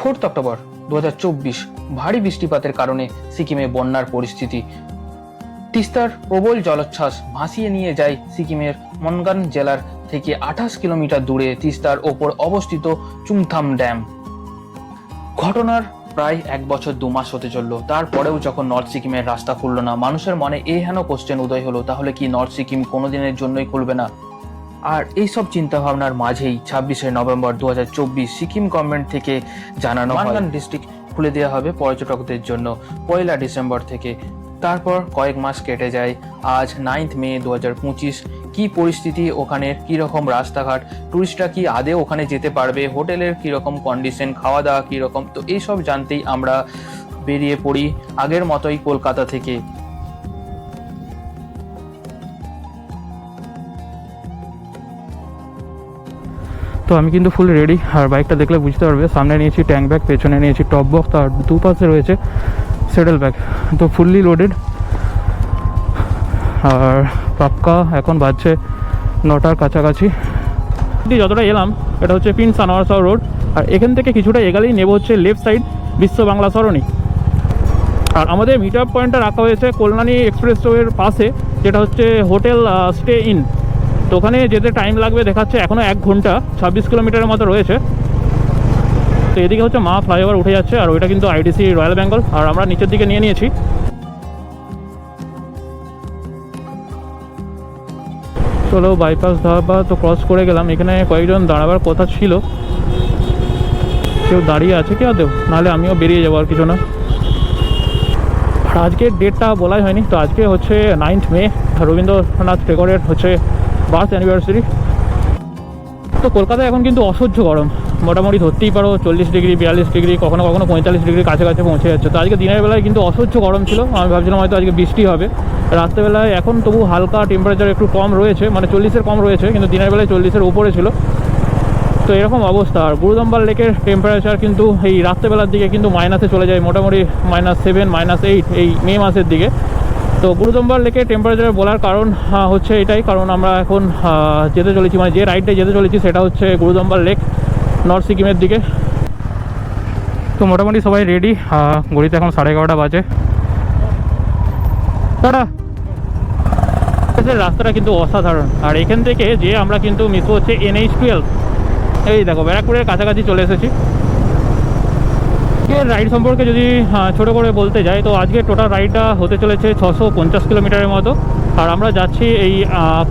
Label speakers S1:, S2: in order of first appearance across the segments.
S1: Fourth October দু হাজার চব্বিশ ভারী বৃষ্টিপাতের কারণে সিকিমে বন্যার পরিস্থিতি। তিস্তার প্রবল জলোচ্ছ্বাস ভাসিয়ে নিয়ে যায় সিকিমের মনগান জেলার থেকে আঠাশ কিলোমিটার দূরে তিস্তার ওপর অবস্থিত চুংথাম ড্যাম। ঘটনার প্রায় এক বছর দু মাস হতে চলল। তারপরেও যখন নর্থ সিকিমের রাস্তা খুললো না, মানুষের মনে এই হেন কোশ্চেন উদয় হলো, তাহলে কি নর্থ সিকিম কোনোদিনের জন্যই খুলবে না? আর এইসব চিন্তা ভাবনার মাঝেই ছাব্বিশে নভেম্বর দু হাজার চব্বিশ সিকিম গভর্নমেন্ট থেকে জানানো ডিস্ট্রিক্ট খুলে দেওয়া হবে পর্যটকদের জন্য। পয়লা ডিসেম্বর থেকে তারপর কয়েক মাস কেটে যায়। আজ নাইন্থ মে দু পঁচিশ। কি পরিস্থিতি ওখানে কীরকম রাস্তাঘাট? টুরিস্টরা কি আদে ওখানে যেতে পারবে? হোটেলের কীরকম কন্ডিশন খাওয়া দাওয়া কীরকম তো এইসব জানতেই আমরা বেরিয়ে পড়ি আগের মতোই কলকাতা থেকে।
S2: তো আমি কিন্তু ফুল রেডি আর বাইকটা দেখলে বুঝতে পারবে, সামনে নিয়েছি ট্যাঙ্ক ব্যাগ পেছনে নিয়েছি টপ বক্স আর দুপাশে রয়েছে সেটেল ব্যাগ তো ফুললি লোডেড আর পাক্কা এখন বাজছে নটার কাছাকাছি। যতটা এলাম, এটা হচ্ছে পিন সানোয়ারসাও রোড, আর এখান থেকে কিছুটা এগালেই নেব হচ্ছে লেফট সাইড বিশ্ব বাংলা সরণি। আর আমাদের মিট আপ পয়েন্টটা রাখা হয়েছে কল্যাণী এক্সপ্রেস ওয়ের পাশে, যেটা হচ্ছে হোটেল স্টে ইন। তো ওখানে যেতে টাইম লাগবে, দেখাচ্ছে এখনও এক ঘণ্টা, ছাব্বিশ কিলোমিটারের মতো রয়েছে। তো এদিকে হচ্ছে মা ফ্লাইওভার উঠে যাচ্ছে, আর ওইটা কিন্তু আইডিসি রয়্যাল বেঙ্গল, আর আমরা নিচের দিকে নিয়ে নিয়েছি। চলো বাইপাস ধাবা তো ক্রস করে গেলাম। এখানে কয়েকজন দাঁড়াবার কথা ছিল। কেউ দাঁড়িয়ে আছে কেউ দেব? নাহলে আমিও বেরিয়ে যাব আর কিছু না। আজকের ডেটটা বলাই হয়নি। তো আজকে হচ্ছে নাইন্থ মে। রবীন্দ্রনাথ টেগরের হচ্ছে বার্থ অ্যানিভার্সারি তো কলকাতায় এখন কিন্তু অসহ্য গরম। মোটামুটি ধরতেই পারো, চল্লিশ ডিগ্রি, বিয়াল্লিশ ডিগ্রি, কখনো কখনো পঁয়তাল্লিশ ডিগ্রি কাছাকাছি পৌঁছে যাচ্ছে। তো আজকে দিনের বেলায় কিন্তু অসহ্য গরম ছিল, আমি ভাবছিলাম হয়তো আজকে বৃষ্টি হবে। রাত্রেবেলায় এখন তবু হালকা টেম্পারেচার একটু কম রয়েছে মানে চল্লিশের কম রয়েছে, কিন্তু দিনের বেলায় চল্লিশের উপরে ছিল। তো এরকম অবস্থা। আর গুরুদম্বার লেকের টেম্পারেচার কিন্তু এই রাত্রেবেলার দিকে কিন্তু মাইনাসে চলে যায়, মোটামুটি মাইনাস সেভেন মাইনাস এইট এই মে মাসের দিকে। তো গুরুদম্বার লেকে টেম্পারেচার বলার কারণ হচ্ছে এটাই। কারণ আমরা এখন যেতে চলেছি মানে যে রাইডে যেতে চলেছি, সেটা হচ্ছে গুরুদম্বার লেক নর্থ সিকিমের দিকে। তো মোটামুটি সবাই রেডি ঘড়িতে এখন সাড়ে এগারোটা বাজে। রাস্তাটা কিন্তু অসাধারণ। আর এখান থেকে যে আমরা কিন্তু মিস হচ্ছে এনএইচ টুয়েলভ এই দেখো, ব্যারাকপুরের কাছাকাছি চলে এসেছি। আজকের রাইড সম্পর্কে যদি ছোটো করে বলতে যাই, তো আজকে টোটাল রাইডটা হতে চলেছে ছশো পঞ্চাশ কিলোমিটারের মতো। আর আমরা যাচ্ছি এই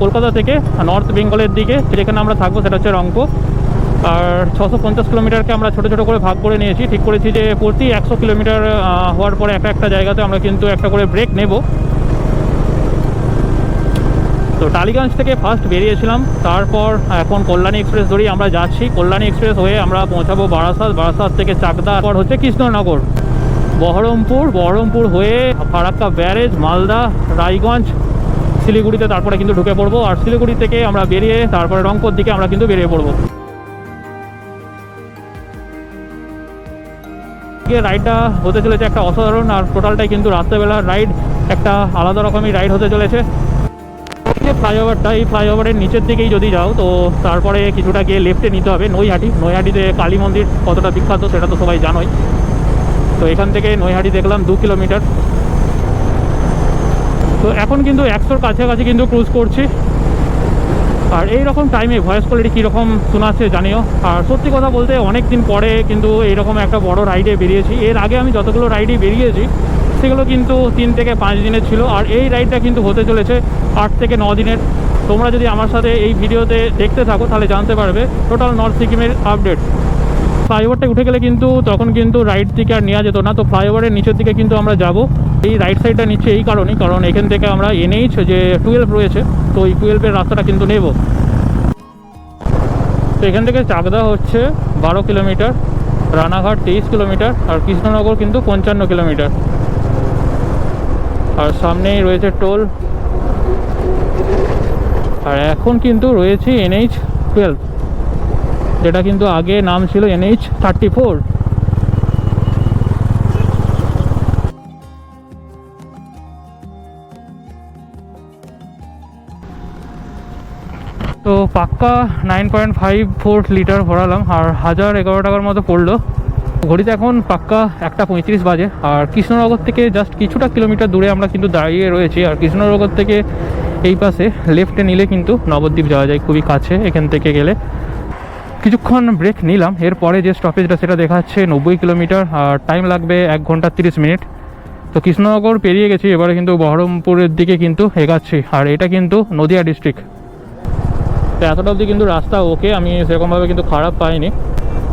S2: কলকাতা থেকে নর্থ বেঙ্গলের দিকে, যেখানে আমরা থাকব সেটা হচ্ছে রংপুর। আর ছশো পঞ্চাশ কিলোমিটারকে আমরা ছোটো ছোটো করে ভাগ করে নিয়েছি। ঠিক করেছি যে প্রতি একশো কিলোমিটার হওয়ার পরে একটা একটা জায়গাতে আমরা কিন্তু একটা করে ব্রেক নেব। তো টালিগঞ্জ থেকে ফার্স্ট বেরিয়েছিলাম, তারপর এখন কল্যাণী এক্সপ্রেস ধরেই আমরা যাচ্ছি। কল্যাণী এক্সপ্রেস হয়ে আমরা পৌঁছাবো বারাসাত বারাসাত থেকে চাকদা পর হচ্ছে কৃষ্ণনগর। বহরমপুর বহরমপুর হয়ে ফারাক্কা ব্যারেজ, মালদা, রায়গঞ্জ, শিলিগুড়িতে তারপরে কিন্তু ঢুকে পড়ব। আর শিলিগুড়ি থেকে আমরা বেরিয়ে, তারপরে রংপুর দিকে আমরা কিন্তু বেরিয়ে পড়ব। রাইডটা হতে চলেছে একটা অসাধারণ, আর টোটালটাই কিন্তু রাত্রেবেলার রাইড একটা আলাদা রকমই রাইড হতে চলেছে। ফ্লাইওভারটা, এই ফ্লাইওভারের নিচের দিকেই যদি যাও, তো তারপরে কিছুটা গিয়ে লেফটে নিতে হবে নৈহাটি। নৈহাটিতে কালী মন্দির কতটা বিখ্যাত সেটা তো সবাই জানোই। তো এখান থেকে নৈহাটি দেখলাম দু কিলোমিটার। তো এখন কিন্তু একশোর কাছাকাছি কিন্তু ক্রুজ করছি। আর এই রকম টাইমে ভয়েস কোয়ালিটি কীরকম শোনাচ্ছে জানিও। আর সত্যি কথা বলতে অনেক দিন পরে কিন্তু এইরকম একটা বড় রাইডে বেরিয়েছি। এর আগে আমি যতগুলো রাইডে বেরিয়েছি, সেগুলো কিন্তু তিন থেকে পাঁচ দিনের ছিল। আর এই রাইডটা কিন্তু হতে চলেছে আট থেকে ন দিনের। তোমরা যদি আমার সাথে এই ভিডিওতে দেখতে থাকো, তাহলে জানতে পারবে টোটাল নর্থ সিকিমের আপডেট ফ্লাইওভারটা উঠে গেলে কিন্তু তখন কিন্তু রাইট দিকে আর নেওয়া যেত না। তো ফ্লাইওভারের নিচের দিকে কিন্তু আমরা যাব। এই রাইট সাইডটা নিচ্ছে এই কারণেই, কারণ এখান থেকে আমরা এনএইচ যে টুয়েলভ রয়েছে, তো এই টুয়েলভের রাস্তাটা কিন্তু নেব। তো এখান থেকে চাকদা হচ্ছে বারো কিলোমিটার, রানাঘাট তেইশ কিলোমিটার, আর কৃষ্ণনগর কিন্তু পঞ্চান্ন কিলোমিটার। আর সামনেই রয়েছে টোল। আর এখন কিন্তু রয়েছে এনএইচ টুয়েলভ যেটা কিন্তু আগে নাম ছিল এনএইচ থার্টি ফোর। তো পাক্কা nine point five four litre ভরালাম, আর হাজার এগারো টাকার মতো পড়ল। ঘড়িতে এখন পাক্কা একটা পঁয়ত্রিশ বাজে, আর কৃষ্ণনগর থেকে জাস্ট কিছুটা কিলোমিটার দূরে আমরা কিন্তু দাঁড়িয়ে রয়েছি, আর কৃষ্ণনগর থেকে এই পাশে লেফটে নিলে কিন্তু নবদ্বীপ যাওয়া যায় খুবই কাছে এখান থেকে গেলে। কিছুক্ষণ ব্রেক নিলাম, এরপরে যে স্টপেজটা সেটা দেখাচ্ছে নব্বই কিলোমিটার, আর টাইম লাগবে এক ঘণ্টা তিরিশ মিনিট। তো কৃষ্ণনগর পেরিয়ে গেছি, এবারে কিন্তু বহরমপুরের দিকে কিন্তু এগাচ্ছি, আর এটা কিন্তু নদিয়া ডিস্ট্রিক্ট তো এতটা অবধি কিন্তু রাস্তা ওকে আমি সেরকমভাবে কিন্তু খারাপ পাইনি।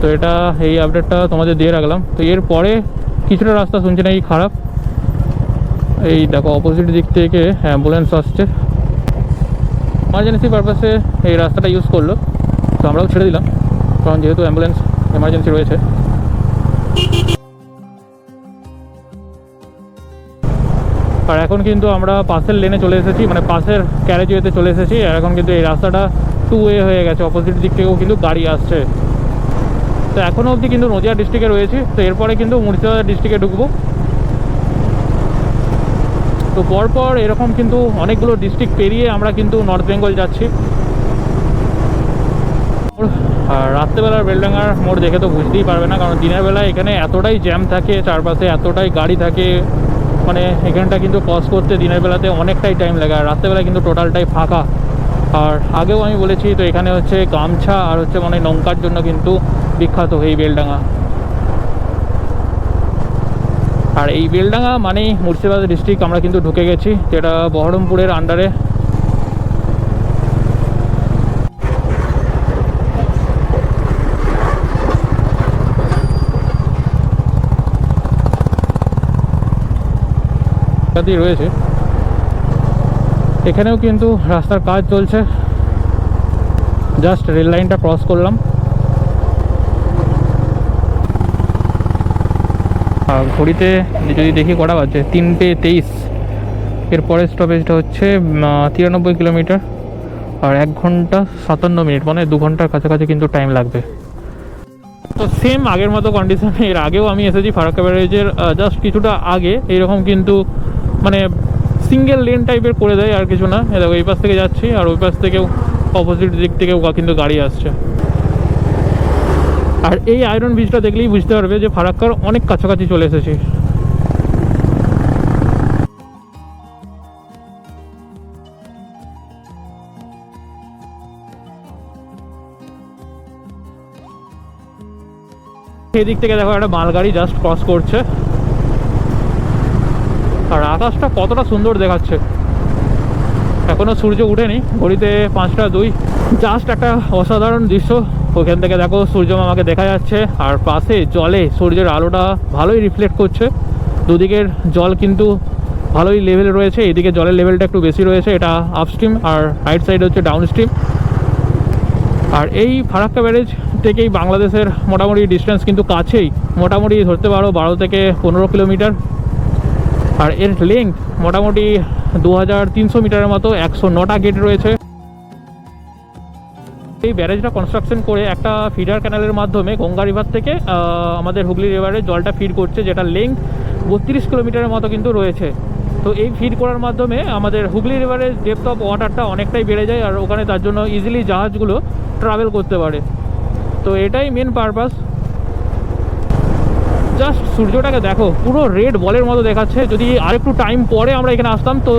S2: তো এটা, এই আপডেটটা তোমাদের দিয়ে রাখলাম। তো এরপরে কিছুটা রাস্তা শুনছি না এই খারাপ। এই দেখো অপোজিট দিক থেকে অ্যাম্বুলেন্স আসছে। এমার্জেন্সি পারপাসে এই রাস্তাটা ইউজ করল। তো আমরাও ছেড়ে দিলাম। কারণ যেহেতু অ্যাম্বুলেন্স এমার্জেন্সি রয়েছে। আর এখন কিন্তু আমরা পাশের লেনে চলে এসেছি মানে পাশের ক্যারেজ ওয়েতে চলে এসেছি, আর এখন কিন্তু এই রাস্তাটা টু ওয়ে হয়ে গেছে অপোজিট দিক থেকেও কিন্তু গাড়ি আসছে। তো এখনও অবধি কিন্তু নদিয়া ডিস্ট্রিক্টে রয়েছি, তো এরপরে কিন্তু মুর্শিদাবাদ ডিস্ট্রিক্টে ঢুকবো। তো পরপর এরকম কিন্তু অনেকগুলো ডিস্ট্রিক্ট পেরিয়ে আমরা কিন্তু নর্থ বেঙ্গল যাচ্ছি। আর রাত্রেবেলার বেলডাঙ্গার মোড় দেখে তো বুঝতেই পারবে না, কারণ দিনের বেলা এখানে এতটাই জ্যাম থাকে চারপাশে, এতটাই গাড়ি থাকে মানে এখানটা কিন্তু ক্রস করতে দিনের বেলাতে অনেকটাই টাইম লাগে, আর রাত্রেবেলা কিন্তু টোটালটাই ফাঁকা। আর আগেও আমি বলেছি, তো এখানে হচ্ছে গামছা আর হচ্ছে মানে নৌকার জন্য কিন্তু বিখ্যাত এই বেলডাঙ্গা। আর এই বেলডাঙ্গা মানেই মুর্শিদাবাদ ডিস্ট্রিক্ট আমরা কিন্তু ঢুকে গেছি, যেটা বহরমপুরের আন্ডারে ইত্যাদি রয়েছে। এখানেও কিন্তু রাস্তার কাজ চলছে। জাস্ট রেল লাইনটা ক্রস করলাম। আর ঘড়িতে যদি দেখি কটা বাজছে, তিনটে তেইশ। এরপরের স্টপেজটা হচ্ছে তিরানব্বই কিলোমিটার। আর এক ঘণ্টা সাতান্ন মিনিট মানে দু ঘণ্টার কাছাকাছি কিন্তু টাইম লাগবে। তো সেম আগের মতো কন্ডিশনে এর আগেও আমি এসেছি ফারাক্কা ব্যারেজের জাস্ট কিছুটা আগে। এরকম কিন্তু মানে সিঙ্গেল লেন টাইপের করে দেয় আর কিছু না। দেখো, এই পাশ থেকে যাচ্ছি আর ওই পাশ থেকেও অপোজিট দিক থেকেও কিন্তু গাড়ি আসছে। আর এই আয়রন ব্রিজটা দেখলেই বুঝতে পারবে যে ফারাক্কার অনেক কাছাকাছি চলে এসেছি। এদিক থেকে দেখো একটা মালগাড়ি জাস্ট ক্রস করছে। আকাশটা কতটা সুন্দর দেখাচ্ছে। এখনও সূর্য উঠেনি, ঘড়িতে পাঁচটা দুই। জাস্ট একটা অসাধারণ দৃশ্য। ওখান থেকে দেখো, সূর্য মামাকে দেখা যাচ্ছে। আর পাশে জলে সূর্যের আলোটা ভালোই রিফ্লেক্ট করছে। দুদিকের জল কিন্তু ভালোই লেভেল রয়েছে। এদিকে জলের লেভেলটা একটু বেশি রয়েছে। এটা আপস্ট্রিম আর রাইট সাইড হচ্ছে ডাউন স্ট্রিম আর এই ফারাক্কা ব্যারেজ থেকেই বাংলাদেশের মোটামুটি ডিস্টেন্স কিন্তু কাছেই। মোটামুটি ধরতে পারো বারো থেকে পনেরো কিলোমিটার। আর এর লেন্থ মোটামুটি দু হাজার তিনশো মিটারের মতো, একশো নটা গেট রয়েছে। এই ব্যারেজটা কনস্ট্রাকশন করে একটা ফিডার ক্যানেলের মাধ্যমে গঙ্গা রিভার থেকে আমাদের হুগলি রিভারে জলটা ফিড করছে যেটা লেন্থ বত্রিশ কিলোমিটারের মতো কিন্তু রয়েছে। তো এই ফিড করার মাধ্যমে আমাদের হুগলি রিভারের ডেপথ অফ ওয়াটারটা অনেকটাই বেড়ে যায়, আর ওখানে তার জন্য ইজিলি জাহাজগুলো ট্রাভেল করতে পারে। তো এটাই মেন পারপাস জাস্ট সূর্যটাকে দেখো, পুরো রেড বলের মতো দেখাচ্ছে। যদি আরেকটু টাইম পরে আমরা এখানে আসতাম, তো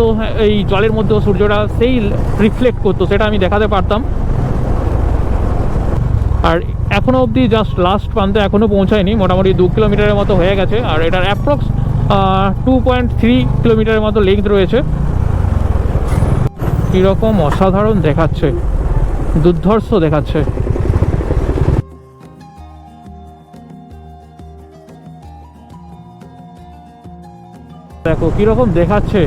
S2: এই জলের মধ্যেও সূর্যটা সেই রিফ্লেক্ট করতো, সেটা আমি দেখাতে পারতাম। আর এখনও অবধি জাস্ট লাস্ট প্রান্তে এখনও পৌঁছায়নি, মোটামুটি দু কিলোমিটারের মতো হয়ে গেছে। আর এটার অ্যাপ্রক্স টু পয়েন্ট থ্রি কিলোমিটারের মতো লেন্থ রয়েছে। কীরকম অসাধারণ দেখাচ্ছে, দুর্ধর্ষ দেখাচ্ছে। দেখো, কীরকম দেখাচ্ছে।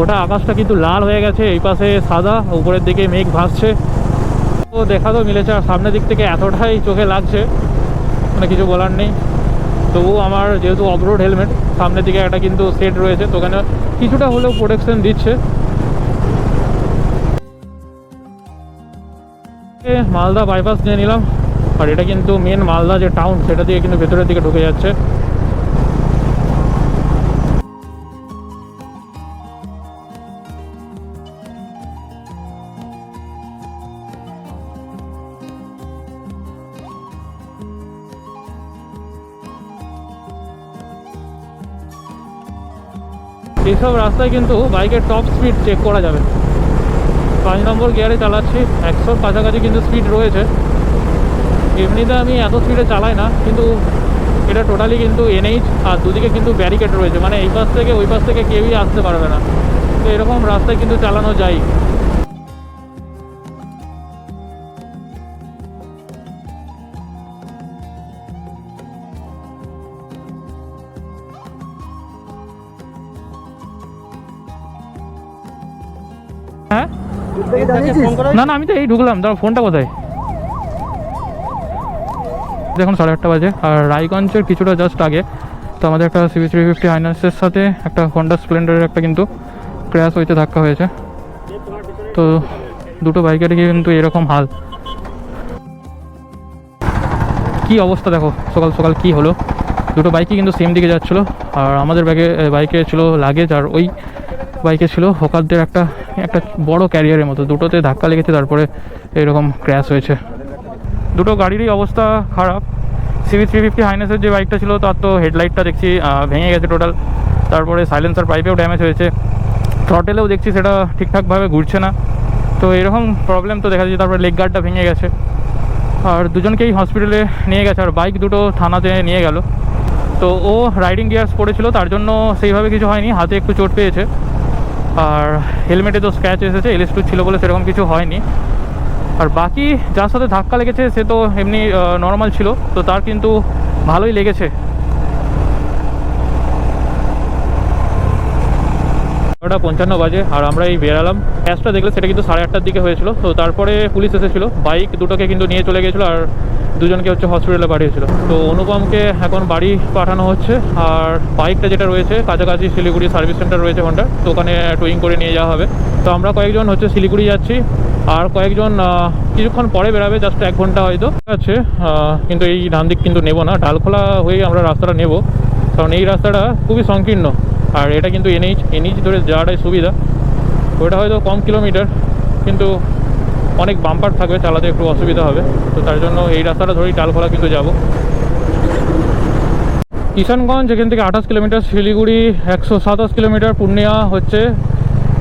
S2: ওটা আকাশটা কিন্তু লাল হয়ে গেছে, এই পাশে সাদা, উপরের দিকে মেঘ ভাসছে। তো দেখা তো মিলেছে, আর সামনের দিক থেকে এতটাই চোখে লাগছে মানে কিছু বলার নেই। তবুও আমার যেহেতু অফরোড হেলমেট সামনের দিকে একটা কিন্তু সেট রয়েছে, তো ওখানে কিছুটা হলেও প্রোটেকশন দিচ্ছে। মালদা বাইপাস নিয়ে নিলাম, আর এটা কিন্তু মেন মালদা যে টাউন সেটা দিয়ে কিন্তু ভেতরের দিকে ঢুকে যাচ্ছে। এইসব রাস্তায় কিন্তু বাইকের টপ স্পিড চেক করা যাবে। পাঁচ নম্বর গিয়ারে চালাচ্ছি একশোর কাছাকাছি কিন্তু স্পিড রয়েছে। এমনিতে আমি এত স্পিডে চালাই না, কিন্তু এটা টোটালি কিন্তু এনএইচ আর দুদিকে কিন্তু ব্যারিকেড রয়েছে। মানে এই পাশ থেকে ওই পাশ থেকে কেউই আসতে পারবে না। তো এরকম রাস্তায় কিন্তু চালানো যায়। না না আমি তো এই ঢুকলাম। তার ফোনটা কোথায়? দেখুন সাড়ে আটটা বাজে। আর রায়গঞ্জের কিছুটা জাস্ট আগে। তো আমাদের একটা সিবি থ্রি ফিফটি হাইনাসের সাথে একটা হন্ডা স্প্লেন্ডারের একটা কিন্তু ক্র্যাশ হইতে ধাক্কা হয়েছে। তো দুটো বাইকেরই কিন্তু এরকম হাল। কি অবস্থা দেখো সকাল সকাল কি হলো? দুটো বাইকই কিন্তু সেম দিকে যাচ্ছিল। আর আমাদের ব্যাগে বাইকে ছিল লাগেজ আর ওই বাইকে ছিল। হোকারদের একটা একটা বড় ক্যারিয়ারের মতো। দুটোতে ধাক্কা লেগেছে, তারপরে এরকম ক্র্যাশ হয়েছে। দুটো গাড়িরই অবস্থা খারাপ। সিভি থ্রি ফিফটি হাইনেসের যে বাইকটা ছিল, তার তো হেডলাইটটা দেখছি ভেঙে গেছে টোটাল তারপরে সাইলেন্সার পাইপেও ড্যামেজ হয়েছে। থ্রটেলেও দেখছি, সেটা ঠিকঠাকভাবে ঘুরছে না। তো এরকম প্রবলেম তো দেখা যাচ্ছে, তারপরে লেগ গার্ডটা ভেঙে গেছে। আর দুজনকেই হসপিটালে নিয়ে গেছে, আর বাইক দুটো থানাতে নিয়ে গেল। তো ও রাইডিং গিয়ার্স পড়েছিল, তার জন্য সেইভাবে কিছু হয়নি, হাতে একটু চোট পেয়েছে। আর হেলমেটে তো স্ক্র্যাচ এসেছে এলএস ছিল বলে সেরকম কিছু হয়নি। আর বাকি যার সাথে ধাক্কা লেগেছে, সে তো এমনি নর্মাল ছিল, তো তার কিন্তু ভালোই লেগেছে। ওটা পঞ্চান্ন বাজে, আর আমরা এই বেরালাম। ক্যাশটা দেখলে সেটা কিন্তু সাড়ে আটটার দিকে হয়েছিল। তো তারপরে পুলিশ এসেছিল। বাইক দুটোকে কিন্তু নিয়ে চলে গেছিল আর দুজনকে হচ্ছে হসপিটালে পাঠিয়েছিল। তো অনুপমকে এখন বাড়ি পাঠানো হচ্ছে। আর বাইকটা যেটা রয়েছে, কাছাকাছি শিলিগুড়ি সার্ভিস সেন্টার রয়েছে হোন্ডার তো ওখানে টোয়িং করে নিয়ে যাওয়া হবে। তো আমরা কয়েকজন হচ্ছে শিলিগুড়ি যাচ্ছি। আর কয়েকজন কিছুক্ষণ পরে বেরাবে জাস্ট এক ঘণ্টা হয়তো। আছে কিন্তু এই ডান দিক কিন্তু নেব না। ডালখোলা হয়ে আমরা রাস্তাটা নেব। কারণ এই রাস্তাটা খুবই সংকীর্ণ। আর এটা কিন্তু এনএইচ এনএইচ ধরে যাওয়াটাই সুবিধা। ওটা হয়তো কম কিলোমিটার কিন্তু অনেক বাম্পার থাকবে, চালাতে একটু অসুবিধা হবে। তো তার জন্য এই রাস্তাটা ধরেই ডালখোলা কিন্তু যাব। কিষানগঞ্জ, এখান থেকে আঠাশ কিলোমিটার শিলিগুড়ি একশো সাতাশ কিলোমিটার পূর্ণিয়া হচ্ছে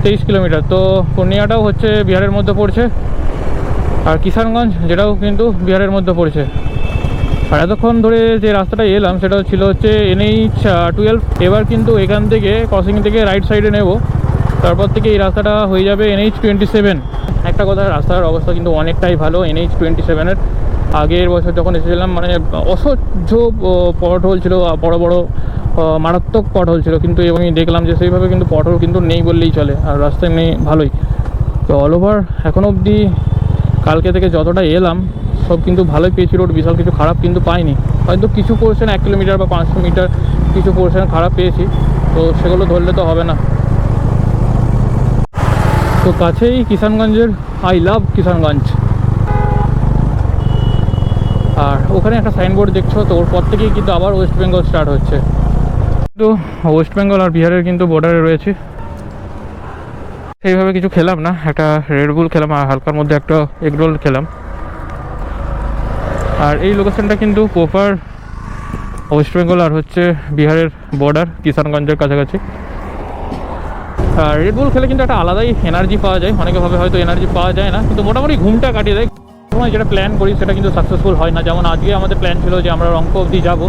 S2: তেইশ কিলোমিটার তো পূর্ণিয়াটাও হচ্ছে বিহারের মধ্যে পড়ছে, আর কিষানগঞ্জ, যেটাও কিন্তু বিহারের মধ্যে পড়ছে। আর এতক্ষণ ধরে যে রাস্তাটা এলাম, সেটা ছিল হচ্ছে এনএইচ টুয়েলভ এবার কিন্তু এখান থেকে ক্রসিং থেকে রাইট সাইডে নেব। তারপর থেকে এই রাস্তাটা হয়ে যাবে এনএইচ টোয়েন্টি সেভেন একটা কথা, রাস্তার অবস্থা কিন্তু অনেকটাই ভালো এনএইচ টোয়েন্টি সেভেনের আগের বছর যখন এসেছিলাম মানে অসহ্য পট হোল ছিল বড় বড় মারাত্মক পট হোল ছিল। কিন্তু আমি দেখলাম যে সেইভাবে কিন্তু পট হোল কিন্তু নেই বললেই চলে, আর রাস্তা এমনি ভালোই। তো অল ওভার এখন অবধি কালকে থেকে যতটা এলাম সব কিন্তু ভালোই পেয়েছি রোড বিশাল কিছু খারাপ কিন্তু পাইনি। হয়তো কিছু পোর্শন এক কিলোমিটার বা পাঁচশো মিটার কিছু পোর্শন খারাপ পেয়েছি, তো সেগুলো ধরলে তো হবে না। তো কাছেই কিষানগঞ্জের আই লাভ কিষানগঞ্জ। আর ওখানে একটা সাইনবোর্ড দেখছ, তো ওর পর থেকেই কিন্তু আবার ওয়েস্ট বেঙ্গল স্টার্ট হচ্ছে। কিন্তু ওয়েস্ট বেঙ্গল আর বিহারের কিন্তু বর্ডারে রয়েছে। সেইভাবে কিছু খেলাম না, একটা রেডবুল খেলাম আর হালকার মধ্যে একটা এগ রোল খেলাম। আর এই লোকেশানটা কিন্তু প্রপার ওয়েস্ট বেঙ্গল আর হচ্ছে বিহারের বর্ডার কিষানগঞ্জের কাছাকাছি। আর রেড বল খেলে কিন্তু একটা আলাদাই এনার্জি পাওয়া যায়। অনেকে ভাবে হয়তো এনার্জি পাওয়া যায় না, কিন্তু মোটামুটি ঘুমটা কাটিয়ে দেয়। সময় যেটা প্ল্যান করি, সেটা কিন্তু সাকসেসফুল হয় না। যেমন আজকে আমাদের প্ল্যান ছিল যে আমরা রঙ্ক অবধি যাব।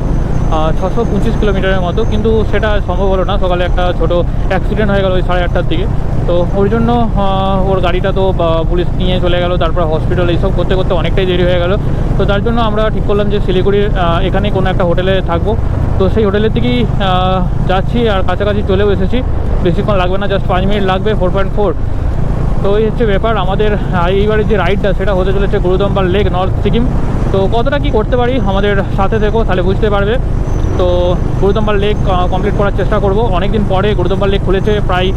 S2: ছশো পঁচিশ কিলোমিটারের মতো কিন্তু সেটা সম্ভব হলো না। সকালে একটা ছোটো অ্যাক্সিডেন্ট হয়ে গেল ওই সাড়ে আটটার দিকে। তো ওর জন্য ওর গাড়িটা তো পুলিশ নিয়ে চলে গেল তারপর হসপিটাল এইসব করতে করতে অনেকটাই দেরি হয়ে গেল। তো তার জন্য আমরা ঠিক করলাম যে শিলিগুড়ির আহ, এখানেই কোনো একটা হোটেলে থাকব। তো সেই হোটেলের দিকেই যাচ্ছি আর কাছাকাছি চলেও এসেছি। বেশিক্ষণ লাগবে না জাস্ট পাঁচ মিনিট লাগবে ফোর পয়েন্ট ফোর তো এই হচ্ছে ব্যাপার, আমাদের এইবারের যে রাইডটা সেটা হতে চলেছে গুরুদম্বার লেক নর্থ সিকিম। তো কতটা কি করতে পারি, আমাদের সাথে থেকো, তাহলে বুঝতে পারবে। তো গুরুদম্বার লেক কমপ্লিট করার চেষ্টা করব। অনেক দিন পরে গুরুদম্বার লেক খুলেছে, প্রায়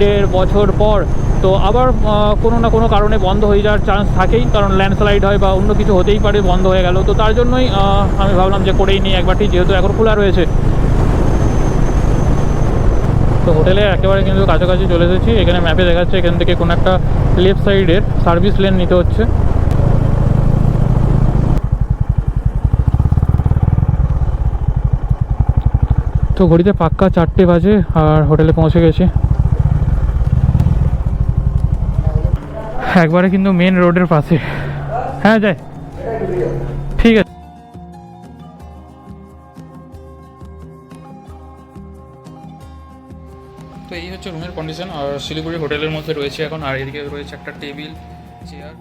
S2: দেড় বছর পর। তো আবার কোনো না কোনো কারণে বন্ধ হয়ে যাওয়ার চান্স থাকেই, কারণ ল্যান্ডস্লাইড হয় বা অন্য কিছু হতেই পারে, বন্ধ হয়ে গেল। তো তার জন্যই আমি ভাবলাম যে করেই নিই একবারটি, যেহেতু এখন খোলা রয়েছে। তো হোটেলে একেবারে কিন্তু কাছাকাছি চলে এসেছি। এখানে ম্যাপে দেখাচ্ছে এখান থেকে কোনো একটা লেফট সাইডের সার্ভিস লেন নিতে হচ্ছে। তো তো ঘড়িতে পাক্কা চারটে বাজে আর হোটেলে পৌঁছে গেছি। একবারে কিন্তু মেন রোডের পাশে। হ্যাঁ যাই। শিলিগুড়ি হোটেলের মধ্যে রয়েছে এখন, আর এদিকে রয়েছে একটা টেবিল, চেয়ার।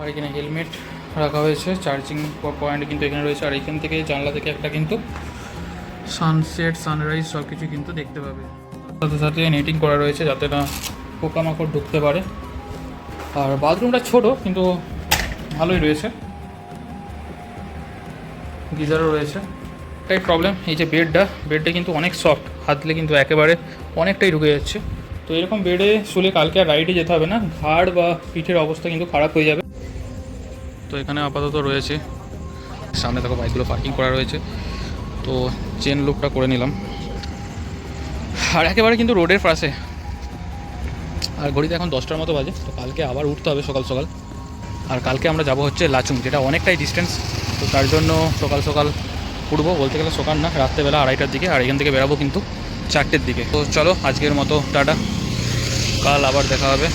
S2: আর এখানে হেলমেট রাখা হয়েছে, চার্জিং পয়েন্ট কিন্তু এখানে রয়েছে, আর এখান থেকে জানলা থেকে একটা কিন্তু সানসেট, সানরাইজ সব কিছু কিন্তু দেখতে পাবে। সাথে সাথে নেটিং করা রয়েছে যাতে না পোকামাকড় ঢুকতে পারে। আর বাথরুমটা ছোট, কিন্তু ভালোই রয়েছে। গিজারও রয়েছে। একটাই প্রবলেম এই যে বেডটা বেডটা কিন্তু অনেক সফট হাত দিলে কিন্তু একেবারে অনেকটাই ঢুকে যাচ্ছে। তো এরকম বেডে শুলে কালকে আর রাইডে যেতে হবে না। ঘাড় বা পিঠের অবস্থা কিন্তু খারাপ হয়ে যাবে। তো এখানে আপাতত রয়েছে। সামনে দেখো বাইকগুলো পার্কিং করা রয়েছে। তো চেন লুকটা করে নিলাম। আর একেবারে কিন্তু রোডের পাশে। আর ঘড়িতে এখন দশটার মতো বাজে। তো কালকে আবার উঠতে হবে সকাল সকাল। আর কালকে আমরা যাব হচ্ছে লাচুং, যেটা অনেকটাই ডিস্টেন্স তো তার জন্য সকাল সকাল উঠবো বলতে গেলে সকাল না, রাত্রেবেলা আড়াইটার দিকে, আর এখান থেকে বেরাবো কিন্তু চারটের দিকে। তো চলো, আজকের মতো, টাটা। কাল আবার দেখা হবে।